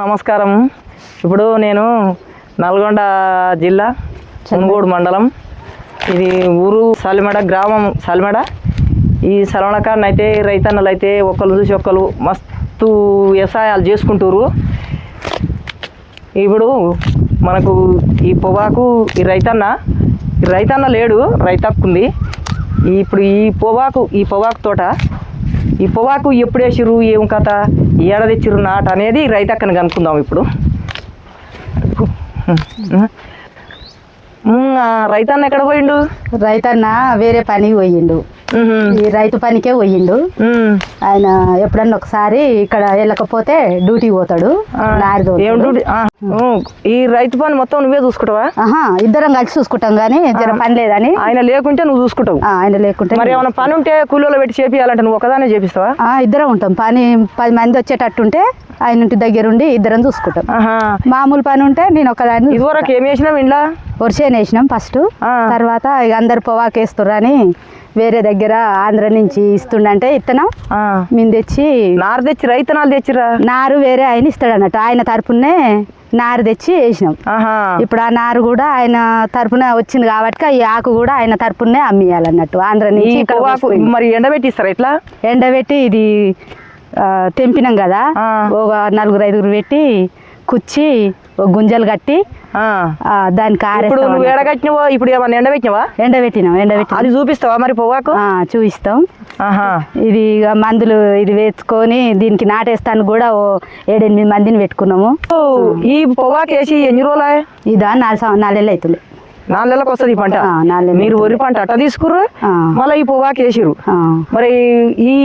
నమస్కారం. ఇప్పుడు నేను నల్గొండ జిల్లా మునుగోడు మండలం. ఇది ఊరు సలిమడ గ్రామం సలిమడ. ఈ సలమడ అయితే రైతన్నలు అయితే ఒకళ్ళు చూసి ఒకళ్ళు మస్తు వ్యవసాయాలు చేసుకుంటారు. ఇప్పుడు మనకు ఈ పొగాకు ఈ రైతన్న ఈ రైతన్న లేడు రైతక్కుంది ఇప్పుడు ఈ పొగాకు ఈ పొగాకు తోట ఈ పొగాకు ఎప్పుడు వేసిర్రు ఏం కథ ఏడ తెచ్చిర్రు నాట అనేది రైతక్కని కనుక్కుందాం ఇప్పుడు. రైతన్న ఎక్కడ పోయిండు? రైతన్న వేరే పనికి పోయిండు. ఈ రైతు పనికే పోయిండు. ఆయన ఎప్పుడన్నా ఒకసారి ఇక్కడ వెళ్ళకపోతే డ్యూటీ? పోతాడు ఈ రైతు పని మొత్తం నువ్వే చూసుకుంటావా? ఇద్దరం కలిసి చూసుకుంటాం కానీ జర పని లేదని. ఆయన లేకుంటే నువ్వు చూసుకుంటావు. ఆయన లేకుంటే మరి ఏమైనా పని ఉంటే కూలీలో పెట్టి చేపియాలంటే నువ్వు ఒకదానే చేపిస్తావా? ఇద్దరం ఉంటాం. పని పది మంది వచ్చేటట్టుంటే ఆయన ఇంటి దగ్గర ఉండి ఇద్దరం చూసుకుంటాం. మామూలు పని ఉంటే నేను ఒకదాన్ని ఇదివరకు ఏం వేసినావు ఇంట్లో వరిసేను వేసినాం ఫస్ట్. తర్వాత ఇక అందరు పొవాకేస్తుర్రని వేరే దగ్గర ఆంధ్ర నుంచి ఇస్తుండంటే ఇత్తనం. మేము తెచ్చి నారు తెచ్చి రైతనాలు తెచ్చిరా నారు వేరే ఆయన ఇస్తాడు అన్నట్టు ఆయన తరపునే నారు తెచ్చి వేసినాం. ఇప్పుడు ఆ నారు కూడా ఆయన తరపున వచ్చింది కాబట్టి ఈ ఆకు కూడా ఆయన తరపునే అమ్మియాలన్నట్టు. ఆంధ్ర నుంచి. మరి ఎండబెట్టిస్తారా ఎట్లా ఎండబెట్టి ఇది తెంపినాం కదా. ఒక నలుగురు ఐదుగురు పెట్టి కుచ్చి ఒక గుంజలు కట్టి దానికి ఇప్పుడు నువ్వు. ఎడగట్టినవా ఇప్పుడు ఏమన్నా ఎండబెట్టినవా ఎండబెట్టినాం ఎండబెట్టి అది చూపిస్తావా మరి ఆ, చూపిస్తాం. ఇది ఇక మందులు ఇది వేసుకొని దీనికి నాటేస్తానికి కూడా ఓ ఏడెనిమిది మందిని పెట్టుకున్నాము. ఈ పొగాకు వేసి ఎన్ని రోజులు ఇదా నాలుగు నాలుగేళ్ళు అవుతుంది నాలుగు నెలలకు వస్తుంది ఈ పంట? మీరు వరి పంట అట్ట తీసుకుర్రు. మళ్ళీ ఈ పొగాకు వేసిర్రు. ఆ. మరి ఈ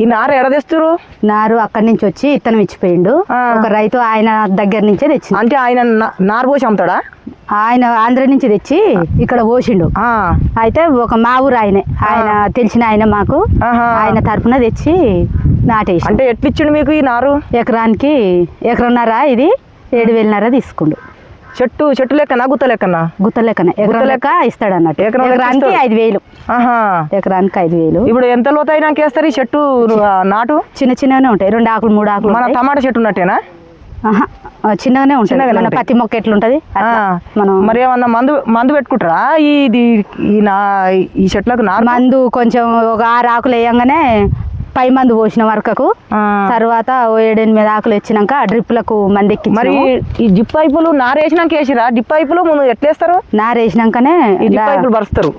ఈ నార ఎడ తెస్తురు నారు అక్కడి నుంచి వచ్చి ఇత్తనం ఇచ్చిపోయిండు. ఒక రైతు ఆయన దగ్గర నుంచే తెచ్చిండు. అంటే ఆయన నారు పోసి అమ్ముతాడా? ఆయన ఆంధ్ర నుంచి తెచ్చి ఇక్కడ పోసిండు. అయితే ఒక మా ఊరు ఆయనే. ఆయన తెలిసిన ఆయన మాకు. ఆయన తరపున తెచ్చి నాటేసి అంటే ఎట్లిచ్చిండు మీకు ఈ నారు? ఎకరానికి ఎకరన్నర ఇది ఏడు వేలన్నర తీసుకుండు. చెట్టు చెట్టు లెక్కనా గుత్త లెక్కనా? గుత్త లెక్కన. ఎకరం లెక్క? ఇస్తాడు అన్నట్టు ఎకరానికి. ఐదు వేలు. ఆహా. ఎకరానికి ఐదు వేలు. ఇప్పుడు ఎంత లోతు అయినాక వేస్తారు ఈ చెట్టు నాటు? చిన్న చిన్నగానే ఉంటాయి. రెండు ఆకులు మూడు ఆకులు మన. టమాటా చెట్టు ఉన్నట్టేనా? చిన్నగానే ఉంటుంది. మన. పత్తి మొక్క ఎట్లుంటది. మనం మరి ఏమన్నా మందు మందు పెట్టుకుంటారా? ఈ ఇది ఈ నా ఈ చెట్లకు మందు కొంచెం ఒక ఆరు ఆకులు వేయంగానే పై మందు పోసిన వరకకు. తర్వాత ఏడెనిమిది ఆకులు వచ్చినాక డ్రిప్లకు మంది మరి ఈ జిప్ పైపులు నారు వేసినాక వేసిరా? డిప్ పైపులు ముందు ఎట్లేస్తారు? నారేసినాకనే పైపులు పరుస్తారు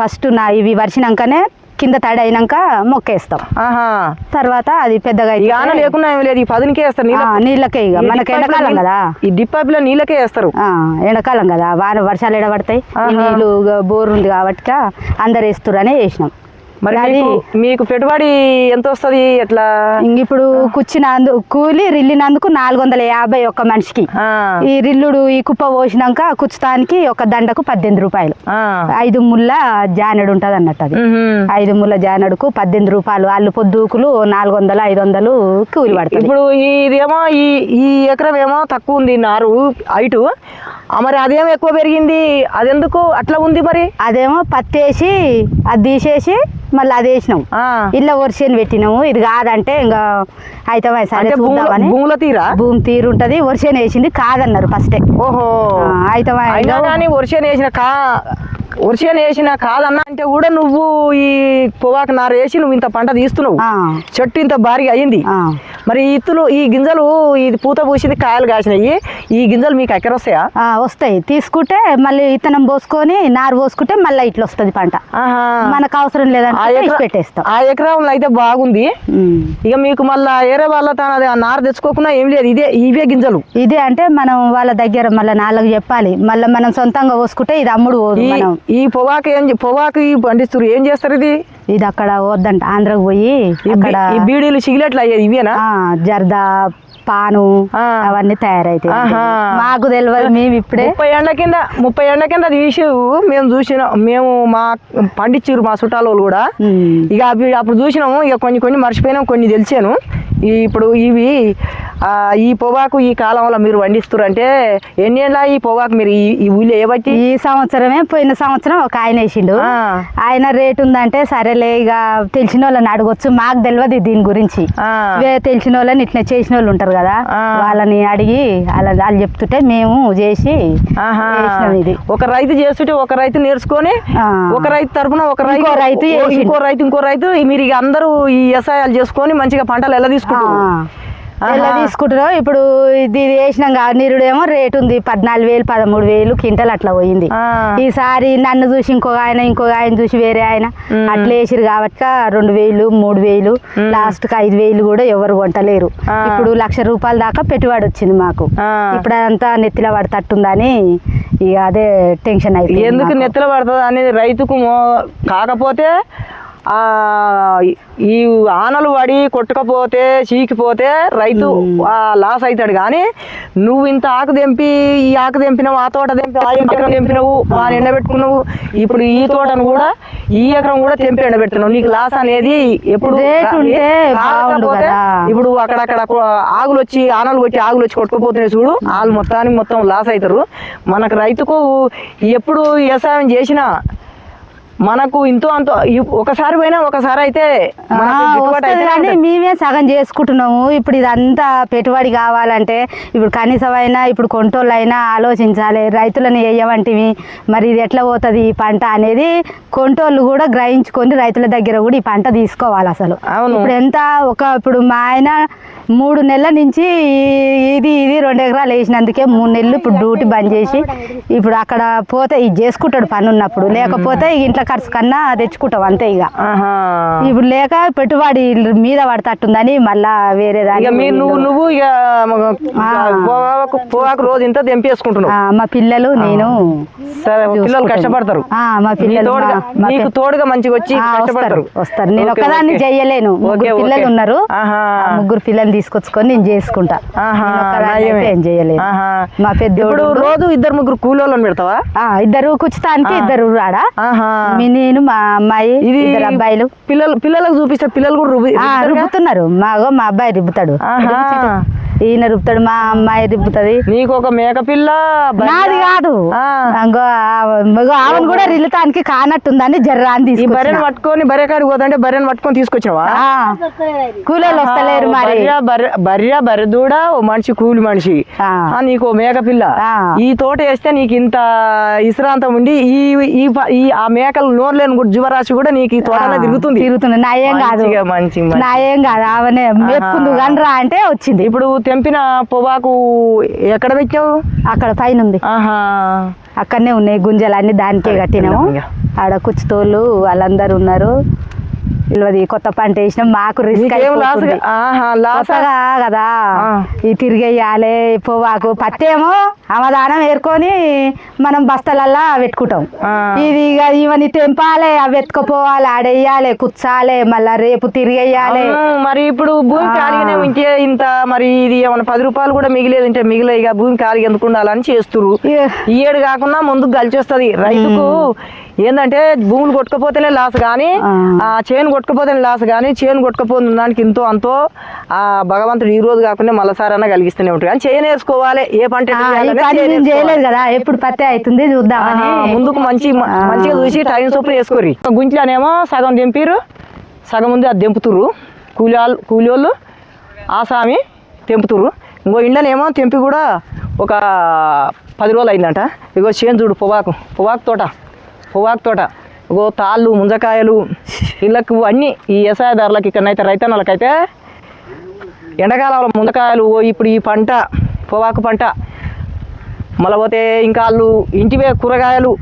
ఫస్ట్ నా ఇవి వరిసినాకనే కింద తడి అయినాక మొక్కేస్తాం. ఆహా. తర్వాత అది పెద్దగా ఆన లేకుండా ఏం లేదు ఈ పదునికే వేస్తారు నీళ్ళకే. ఇక. మనకి ఎండాకాలం కదా. ఈ డిప్ పైపులో నీళ్ళకే వేస్తారు. ఎండాకాలం కదా. వాన వర్షాలు ఎడబడతాయి. నీళ్ళు బోర్ ఉంది కాబట్టి అందరు వేస్తురనే వేసినాం. మరి మీకు పెట్టుబడి ఎంత వస్తుంది? ఎట్లా? ఇప్పుడు కూర్చున్నందు కూలి రిల్లినందుకు నాలుగు వందల యాభై ఒక్క మనిషికి. ఈ రిల్లుడు ఈ కుప్ప పోసినాక కుచ్చుతానికి ఒక దండకు పద్దెనిమిది రూపాయలు. ఐదు ముళ్ళ జానెడు ఉంటుంది అన్నట్టు అది. ఐదు ముళ్ళ జానడుకు పద్దెనిమిది రూపాయలు. వాళ్ళు పొద్దుకులు నాలుగు వందలు ఐదు వందలు కూలి పడుతుంది. ఇప్పుడు ఇదేమో ఈ ఈ ఎకరం ఏమో తక్కువ ఉంది నారు హైటు. మరి అదేమో ఎక్కువ పెరిగింది. అదెందుకు? అట్లా ఉంది మరి? అదేమో పత్తి వేసి అది తీసేసి మళ్ళీ అది వేసినాం. ఇళ్ళ వరిసేను పెట్టినాము. ఇది కాదంటే ఇంకా అయితే సరే భూముల తీరా? భూమి తీరు ఉంటది. వరిసేను వేసింది కాదన్నారు ఫస్టే. ఓహో. అయితే వర్షం వేసిన కా వర్షం వేసిన కాదన్నా అంటే కూడా నువ్వు ఈ పొగాకు నారు వేసి నువ్వు ఇంత పంట తీస్తున్నావు. ఆ. చెట్టు ఇంత భారీగా అయింది. మరి ఈ ఇత్తులు ఈ గింజలు ఇది పూత పూసింది కాయలు కాసినాయి. ఈ గింజలు మీకు ఎక్కడ వస్తాయా? ఆ, వస్తాయి. తీసుకుంటే మళ్ళీ ఇత్తనం పోసుకొని నారు పోసుకుంటే మళ్ళీ ఇట్లా వస్తుంది పంట. ఆహా. మనకు అవసరం లేదంటే పెట్టేస్తాం. ఆ ఎకరంలో అయితే బాగుంది. ఇక మీకు మళ్ళా ఏరే వాళ్ళ తన నారు తెచ్చుకోకుండా ఏం లేదు. ఇదే ఇవే గింజలు. ఇదే అంటే మనం వాళ్ళ దగ్గర మళ్ళీ నాలుగు చెప్పాలి. మళ్ళీ మనం సొంతంగా పోసుకుంటే ఇది అమ్ముడు పోదు మనం. ఈ పొగాకు ఏం పొగాకు ఈ పండిస్తారు ఏం చేస్తారు ఇది ఇది అక్కడ వద్దంట ఆంధ్రకు పోయి ఈ బీడీలు సిగరెట్లు అయ్యేది ఇవేనా జర్దా పాను. అవన్నీ తయారైతాయి ఆహా. మాకు తెలియదు మేము ఇప్పుడే ముప్పై ఎండ కింద ముప్పై ఎండ కింద తీసి మేము చూసిన మేము మా పండించారు మా చుట్టాల కూడా. ఇక అప్పుడు చూసినాము ఇక కొన్ని కొన్ని మర్చిపోయినాం కొన్ని తెలిసాను ఈ ఇప్పుడు ఇవి ఆ, ఈ పొగాకు ఈ కాలంలో మీరు ఎన్ని ఏళ్ళ ఈ పొగాకు మీరు ఈ ఊళ్ళో ఏ బట్టి ఈ సంవత్సరమే పోయిన సంవత్సరం ఒక ఆయన వేసిండు. ఆయన రేట్ ఉందంటే సరేలే ఇక తెలిసిన వాళ్ళని అడగొచ్చు మాకు తెలియదు దీని గురించి తెలిసిన వాళ్ళని ఇట్లా చేసిన వాళ్ళు ఉంటారు కదా. వాళ్ళని అడిగి వాళ్ళ వాళ్ళు చెప్తుంటే మేము చేసి ఇది ఒక రైతు చేస్తుంటే ఒక రైతు నేర్చుకొని. ఒక రైతు తరపున ఒక రైతు ఇంకో రైతు. ఇంకో రైతు మీరు ఇక అందరూ ఈ వ్యవసాయాలు చేసుకొని మంచిగా పంటలు ఎలా తీసుకుంటారు ఎలా. తీసుకుంటారో ఇప్పుడు ఇది వేసినాం కదా నిరుడేమో రేట్ ఉంది పద్నాలుగు వేలు పదమూడు వేలు క్వింటల్ అట్లా పోయింది. ఈసారి నన్ను చూసి ఇంకో ఆయన ఇంకో ఆయన చూసి వేరే ఆయన. అట్లా వేసిరు కాబట్టి రెండు వేలు మూడు వేలు. లాస్ట్కి ఐదు వేలు కూడా ఎవరు కొంటలేరు. ఇప్పుడు లక్ష రూపాయల దాకా పెట్టుబడి వచ్చింది మాకు. ఇప్పుడు అదంతా నెత్తిలో పడతట్టుందని ఇక అదే టెన్షన్ అయిపోయింది ఎందుకు. నెత్తలు పడుతుంది అనేది రైతుకు కాకపోతే ఈ ఆనలు పడి కొట్టుకపోతే చీకిపోతే రైతు ఆ లాస్ అవుతాడు కానీ నువ్వు ఇంత ఆకు తెంపి ఈ ఆకు తెంపినావు ఆ తోట తెంపి ఆ ఎకరం తెంపినావు ఆ ఎండబెట్టుకున్నావు ఇప్పుడు ఈ తోటను కూడా ఈ ఎకరం కూడా తెంపి ఎండబెట్టున్నావు నీకు లాస్ అనేది ఎప్పుడు. ఇప్పుడు అక్కడక్కడ ఆగులు వచ్చి ఆనలు కొట్టి ఆగులు వచ్చి కొట్టుకుపోతున్నాయి చూడు వాళ్ళు మొత్తానికి మొత్తం లాస్ అవుతారు. మనకు రైతుకు ఎప్పుడు వ్యవసాయం చేసినా మనకు ఇంతో అంతో ఒకసారి పోయినా ఒకసారి అయితే కానీ. మేమే సగం చేసుకుంటున్నాము ఇప్పుడు ఇదంతా పెట్టుబడి కావాలంటే ఇప్పుడు కనీసమైనా ఇప్పుడు కొంటోళ్ళు అయినా ఆలోచించాలి రైతులను వేయవంటివి మరి ఇది ఎట్లా పోతుంది ఈ పంట అనేది కొంటోళ్ళు కూడా గ్రహించుకొని రైతుల దగ్గర కూడా ఈ పంట తీసుకోవాలి అసలు. ఇప్పుడు ఎంత ఒక ఇప్పుడు మా ఆయన మూడు నెలల నుంచి ఇది ఇది రెండు ఎకరాలు వేసినందుకే మూడు నెలలు ఇప్పుడు డ్యూటీ బంద్ చేసి ఇప్పుడు అక్కడ పోతే ఇది చేసుకుంటాడు పని ఉన్నప్పుడు. లేకపోతే ఇంట్లో ఖర్చు కన్నా తెచ్చుకుంటాం అంతే ఇక. ఇప్పుడు లేక పెట్టుబడి మీద పడతట్టుందని మళ్ళా వేరే దాని నువ్వు రోజు ఇంత తెంపేసుకుంటున్నావు. మా పిల్లలు నేను పిల్లలు. కష్టపడతారు. మా పిల్లలు తోడుగా నీకు మంచిగా వచ్చి కష్టపడతారు. వస్తారు. నేను ఓకే. చెయ్యలేను ముగ్గురు పిల్లలు. ఉన్నారు. ముగ్గురు పిల్లల్ని తీసుకొచ్చుకొని నేను చేసుకుంటా ఏం చేయలేను ఆహా. మా పెద్దోడు రోజు ఇద్దరు ముగ్గురు కూలోళ్ళని పెడతావా ఆ, ఇద్దరు కూర్చుతానికి. ఇద్దరు రాడా నేను మా అమ్మాయి ఇది ఇద్దరు అబ్బాయిలు పిల్లలు పిల్లలకు చూపిస్తే పిల్లలు కూడా? రుబ్బుతున్నారు మాగో మా అబ్బాయి. రుబ్బుతాడు. ఈయన రుబ్బుతాడు మా అమ్మాయి రుబ్బుతుంది నీకు ఒక మేక పిల్ల బర్రె. నాది కాదు ఆమెను కూడా రిల్లుతానికి కానట్టుందని జర్రా అని ఈ బర్రెను. పట్టుకొని బర్రె కాడికి పోతుంటే బర్రెను పట్టుకొని తీసుకొచ్చినావా? ఆ. కూలీలు వస్తలేరు మరి. బర్రె బర్రె దూడ ఓ మనిషి కూలి మనిషి. నీకు ఓ మేక పిల్ల ఆ. ఈ తోట వేస్తే నీకు ఇంత విశ్రాంతం ఉండి ఈ ఈ ఆ మేకలు నోర్లేని కూడా జీవరాశి కూడా నీకు ఈ తోటలో ఆ, తిరుగుతుంది. తిరుగుతుంది. నా ఏం కాదు. మంచి. నా ఏం కాదు. ఆమెనే మెప్పుకుందు గనరా అంటే వచ్చింది. ఇప్పుడు తెంపిన పొగాకు ఎక్కడ పెట్టావు? అక్కడ పైన ఉంది. ఆహా. అక్కడనే ఉన్నాయి గుంజలు అన్ని దానికే కట్టినాము. ఆడ కుచ్చుతోళ్ళు వాళ్ళందరూ ఉన్నారు. ఇల్వది కొత్త పంట వేసినాం మాకు రిస్క్ కొత్తగా కదా. ఈ తిరిగేయాలి పొవ్వాకు పత్తి ఏమో అవధానం ఏరుకొని మనం బస్తలల్లా పెట్టుకుంటాం. ఇది ఇక ఇవన్నీ తెంపాలి అవి ఎత్తుకుపోవాలి ఆడేయాలి కుచ్చాలి మళ్ళా రేపు తిరిగేయాలి. మరి ఇప్పుడు భూమి. ఖాళీగానే ఉంటే ఇంత మరి ఇది ఏమైనా పది రూపాయలు కూడా మిగిలేదు అంటే మిగిలే ఇక భూమి ఖాళీగా ఎందుకు ఉండాలని చేస్తురు ఇక ఈ ఏడు కాకుండా ముందుకు కలిసి వస్తుంది రైతుకు ఏంటంటే భూములు కొట్టుకపోతేనే లాస్ కానీ. ఆ. చేను కొట్టుకపోతేనే లాస్ కానీ చేను కొట్టుకపోతున్న దానికి ఇంతో అంతో ఆ భగవంతుడు ఈ రోజు కాకుండా మళ్ళసారన్నా కలిగిస్తూనే ఉంటాడు. కానీ చేను వేసుకోవాలి ఏ పంట చేయలేదు. కదా ఎప్పుడు పత్తి అవుతుంది ఆహా, ముందుకు మంచి మంచిగా చూసి టైం చొప్పున వేసుకోరి గుంట్లోనేమో సగం దింపిరు సగం ఉంది అది దింపుతుర్రు కూలి వాళ్ళు కూలి వాళ్ళు ఆసామి తెంపుతుర్రు. ఇంకో ఇండ్లనేమో తెంపి కూడా ఒక పది రోజులు అయిందంట. ఇగో చేను చూడు పొగాకు పొగాకు తోట పొగాకు తోట. ఇగో తాళ్ళు ముంజకాయలు ఇళ్ళకు అన్నీ ఈ వ్యవసాయదారులకు ఇక్కడనైతే రైతన్నలకైతే ఎండాకాలంలో ముందకాయలు ఓ ఇప్పుడు ఈ పంట పొగాకు పంట మళ్ళీ పోతే ఇంకా వాళ్ళు ఇంటివే కూరగాయలు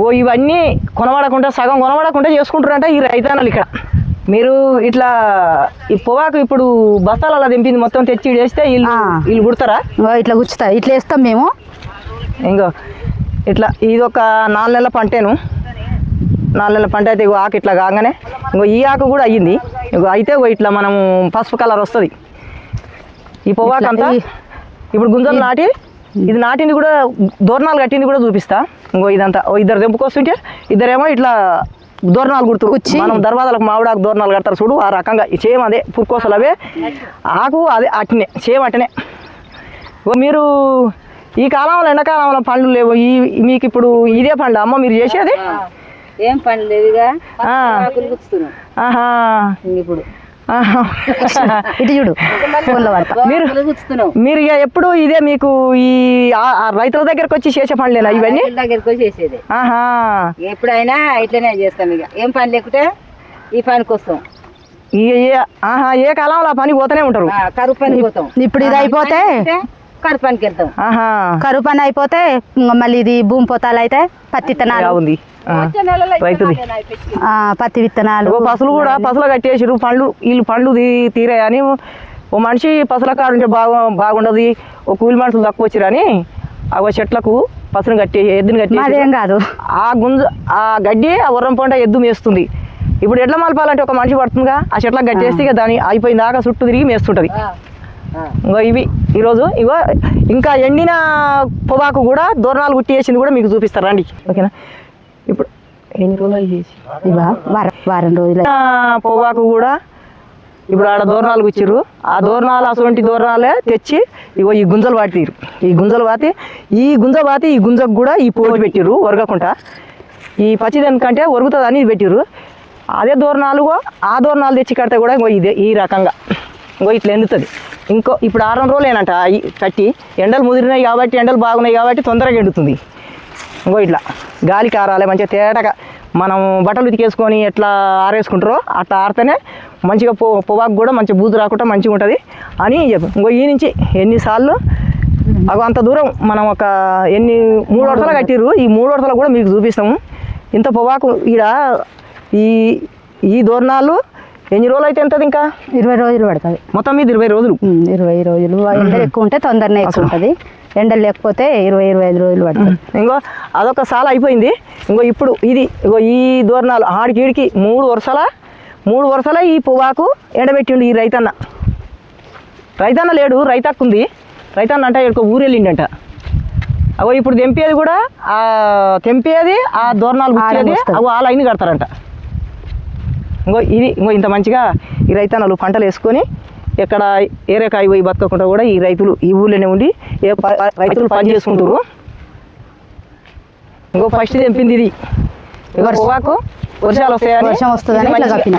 ఓ ఇవన్నీ కొనబడకుండా సగం కొనబడకుండా చేసుకుంటారంట ఈ రైతన్నలు ఇక్కడ. మీరు ఇట్లా ఈ పొగాకు ఇప్పుడు బస్తాలలో దింపింది మొత్తం తెచ్చి వేస్తే వీళ్ళు. వీళ్ళు కుడతారా? ఇట్లా కూర్చుతా ఇట్లా వేస్తాం మేము. ఇంకో ఇట్లా ఇది ఒక నాలుగు నెలల పంటేను. నాలుగు నెలల పంట అయితే ఇగో ఆకు ఇట్లా కాగానే ఇంకో ఈ ఆకు కూడా అయ్యింది. ఇగో అయితే ఇట్లా మనం పసుపు కలర్ వస్తుంది. ఈ పొగాకు ఇట్లా అంతా ఈ- ఇప్పుడు గుంజలు నాటి ఇది నాటింది కూడా దూరణాలు కట్టింది కూడా చూపిస్తా. ఇంకో ఇదంతా. ఇద్దరు తెంపుకొస్తుంటే ఇద్దరేమో ఇట్లా దూరణాలు గుర్తు కుచ్చి. మనం దర్వాజాలకు మామిడాకు దూరణాలు కడతారు చూడు ఆ రకంగా సేమ్ అదే పుక్కోసలు అవే ఆకు అదే అట్నే సేమ్ అట్నే. మీరు ఈ కాలంలో ఎండాకాలంలో పండ్లు లేవు. ఈ మీకు ఇప్పుడు ఇదే పండు. అమ్మ మీరు చేసేది? ఏం పని లేదుగా ఆహా. ఇప్పుడు. ఇటు చూడు మీరు మీరు ఇక ఎప్పుడు ఇదే మీకు ఈ రైతుల దగ్గరకు వచ్చి చేసే పనులేనా ఇవన్నీ? దగ్గరికి వచ్చి చేసేది. ఆహా. ఎప్పుడైనా ఇట్లనే చేస్తాం ఇక. ఏం పని లేకుంటే ఈ పనికి వస్తాం ఆహా ఏ కాలంలో ఆ పని పోతూనే ఉంటారు? కరువు పనికి పోతాం. ఇప్పుడు ఇది అయిపోతే కరువు పనికి వెళ్తాం. ఆహా. కరువు పని అయిపోతే మళ్ళీ ఇది భూమి పోతాలు అయితే పత్తి విత్తనాలు. ఉంది రైతుది పత్తి విత్తనాలు. ఓ పసులు కూడా పసులు కట్టేసిరు పండ్లు వీళ్ళు పండ్లు తీరాయని ఓ మనిషి పసుల కాడు ఉంటే బాగా బాగుండదు. ఓ కూలి మనుషులు తక్కువ వచ్చిరని ఆ చెట్లకు పసులు కట్టి ఎద్దుని కట్టి కాదు. ఆ గుంజ ఆ గడ్డి ఆ ఉర్రం పంట ఎద్దు మేస్తుంది. ఇప్పుడు ఎడ్ల మలపాలంటే ఒక మనిషి పడుతుందిగా. ఆ చెట్లకు కట్టేస్తే దాని అయిపోయిన దాకా చుట్టూ తిరిగి మేస్తుంటది. ఇంకో ఇవి ఈరోజు ఇగో ఇంకా ఎండిన పొగాకు కూడా దూరణాలు గుట్టి వేసింది కూడా మీకు చూపిస్తారు రండి. ఓకేనా? ఇప్పుడు ఎన్ని రోజులు చేసి? ఇవా వారం వారం రోజులు. పొగాకు కూడా ఇప్పుడు ఆడ దూరణాలు గుచ్చిర్రు. ఆ దూరణాలు అటువంటి దూరణాలే తెచ్చి ఇగో ఈ గుంజలు వాటిరు ఈ గుంజలు వాతి ఈ గుంజ వాతి ఈ గుంజకు కూడా ఈ పోటీ పెట్టిర్రు ఒరగకుండా ఈ పచ్చిదనికంటే ఒరుగుతుందని ఇది పెట్టిర్రు. అదే దూరణాలు ఆ దూరణాలు తెచ్చి కడితే కూడా ఇంకో ఇదే ఈ రకంగా. ఇంకో ఇట్లా ఎండుతుంది. ఇంకో ఇప్పుడు ఆరు రోజులేనంట కట్టి. ఎండలు ముదిరినాయి కాబట్టి ఎండలు బాగున్నాయి కాబట్టి తొందరగా ఎండుతుంది. ఇంకో ఇట్లా గాలికి ఆరాలి మంచిగా తేటగా మనం బట్టలు ఉతికేసుకొని ఎట్లా ఆరేసుకుంటారో అట్లా ఆరితేనే మంచిగా పొ పొగాకు కూడా మంచి బూజు రాకుండా మంచిగా ఉంటుంది అని చెప్పు. ఇంకో ఈ నుంచి ఎన్నిసార్లు అగో అంత దూరం మనం ఒక ఎన్ని మూడు వడతలు కట్టిర్రు. ఈ మూడు వడతలు కూడా మీకు చూపిస్తాము. ఇంత పొగాకు ఈడ ఈ ఈ దూరణాలు ఎన్ని రోజులు అయితే ఎంతది ఇంకా? ఇరవై రోజులు పడుతుంది. మొత్తం మీద ఇరవై రోజులు? ఇరవై రోజులు. ఎండలు ఎక్కువ ఉంటే తొందరనే ఎక్కువ ఉంటుంది. ఎండలు లేకపోతే ఇరవై ఇరవై ఐదు రోజులు పడుతుంది. ఇంకో అదొక సాల అయిపోయింది. ఇంకో ఇప్పుడు ఇది ఇంకో ఈ దూరణాలు ఆడికి ఈడికి మూడు వరుసల మూడు వరుసల ఈ పొగాకు ఎండబెట్టిండు ఈ రైతన్న. రైతన్న లేడు రైతక్కు ఉంది రైతన్న అంటే ఇక్కడ ఊరు వెళ్ళిండంట. అగో ఇప్పుడు తెంపేది కూడా ఆ తెంపేది ఆ దూరణాలు. అగో ఆ లైన్ కడతారంట. ఇంకో ఇది ఇంకో ఇంత మంచిగా ఈ రైతన్నలు పంటలు వేసుకొని ఎక్కడ ఏరేకాయ పోయి బతకకుండా కూడా ఈ రైతులు ఈ ఊళ్ళోనే ఉండి ఏ రైతులు పని చేసుకుంటారు ఇంకో ఫస్ట్ తెంపింది ఇది. పొగాకు వర్షాలు వస్తాయని వర్షం వస్తుందని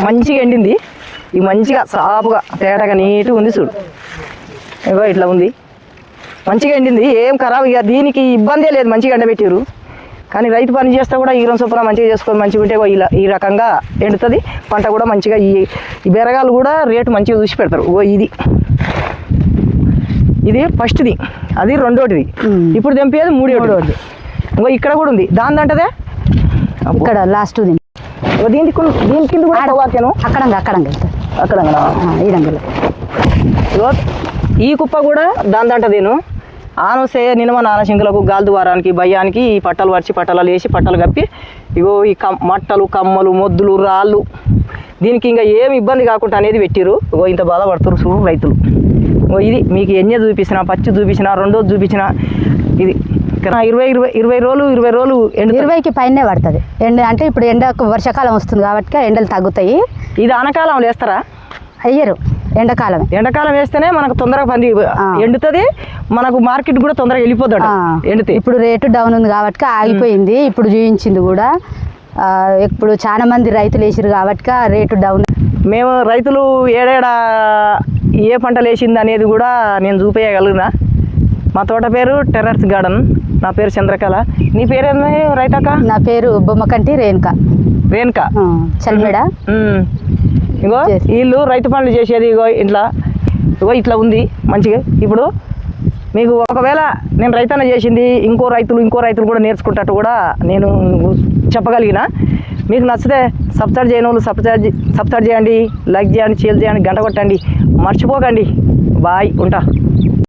మంచిగా- ఎండింది. ఇది మంచిగా సాపుగా తేటగా నీట్గా ఉంది చూడు. ఇగో ఇట్లా ఉంది. మంచిగా ఎండింది. ఏం ఖరాబ్ ఇక దీనికి ఇబ్బందే లేదు. మంచిగా ఎండబెట్టారు కానీ రైతు పని చేస్తే కూడా ఈరం చొప్పున మంచిగా చేసుకొని మంచిగా ఉంటే ఇలా ఈ రకంగా ఎండుతుంది. పంట కూడా మంచిగా ఈ ఈ బెరగాలు కూడా రేటు మంచిగా చూసి పెడతారు. ఓ ఇది. ఇది ఫస్ట్ది. అది రెండోటిది. ఇప్పుడు తెంపేది మూడోటిది. ఇంకో ఇక్కడ కూడా ఉంది. దాని దంటదే ఇక్కడ లాస్ట్ దీనికి దీని కింద కూడా పొగాకేను అక్కడంగా అక్కడ ఇగో ఈ కుప్ప కూడా దాని దంటదేను ఆనొస్తే నినమ నానశంకులకు గాలి ద్వారానికి భయానికి ఈ పట్టలు వరిచి పట్టలు వేసి పట్టలు కప్పి ఇగో ఈ కమ్ మట్టలు కమ్మలు మొద్దులు రాళ్ళు దీనికి ఇంకా ఏమి ఇబ్బంది కాకుండా అనేది పెట్టిరు ఇగో ఇంత బాధపడుతురు చూడు రైతులు. ఇగో ఇది మీకు ఎన్ని చూపించిన పచ్చి చూపించిన రెండోది చూపించిన ఇది ఇరవై ఇరవై ఇరవై రోజులు ఇరవై రోజులు ఎండు ఇరవైకి పైనే పడుతుంది. ఎండ అంటే ఇప్పుడు ఎండ వర్షాకాలం వస్తుంది కాబట్టి ఎండలు తగ్గుతాయి. ఇది ఆనకాలం వేస్తారా అయ్యరు. ఎండాకాలమే ఎండాకాలం వేస్తేనే మనకు తొందరగా పంది. ఎండుతుంది మనకు మార్కెట్ కూడా తొందరగా వెళ్ళిపోతాడు ఆ, ఎండితే. ఇప్పుడు రేటు డౌన్ ఉంది కాబట్టి ఆగిపోయింది ఇప్పుడు చూపించింది కూడా. ఇప్పుడు చాలా మంది రైతులు వేసారు కాబట్టి రేటు డౌన్. మేము రైతులు ఏడేడా ఏ పంటలు వేసింది అనేది కూడా నేను చూపించగలిగిన మా తోట పేరు టెర్రస్ గార్డెన్ నా పేరు చంద్రకళ. నీ పేరేంది రైతక్క? నా పేరు బొమ్మకంటి రేణుక. రేణుక. చల్మెడ. ఇగో చేసి. వీళ్ళు రైతు పనులు చేసేది ఇగో ఇట్లా. ఇగో ఇట్లా ఉంది మంచిగా. ఇప్పుడు మీకు ఒకవేళ నేను రైతన్న చేసింది ఇంకో రైతులు ఇంకో రైతులు కూడా నేర్చుకుంటట్టు కూడా నేను చెప్పగలిగిన మీకు నచ్చితే సబ్స్క్రైబ్ చేయని వాళ్ళు సబ్స్క్రైబ్ సబ్స్క్రైబ్ చేయండి లైక్ చేయండి షేర్ చేయండి గంట కొట్టండి మర్చిపోకండి. బాయ్ ఉంటా.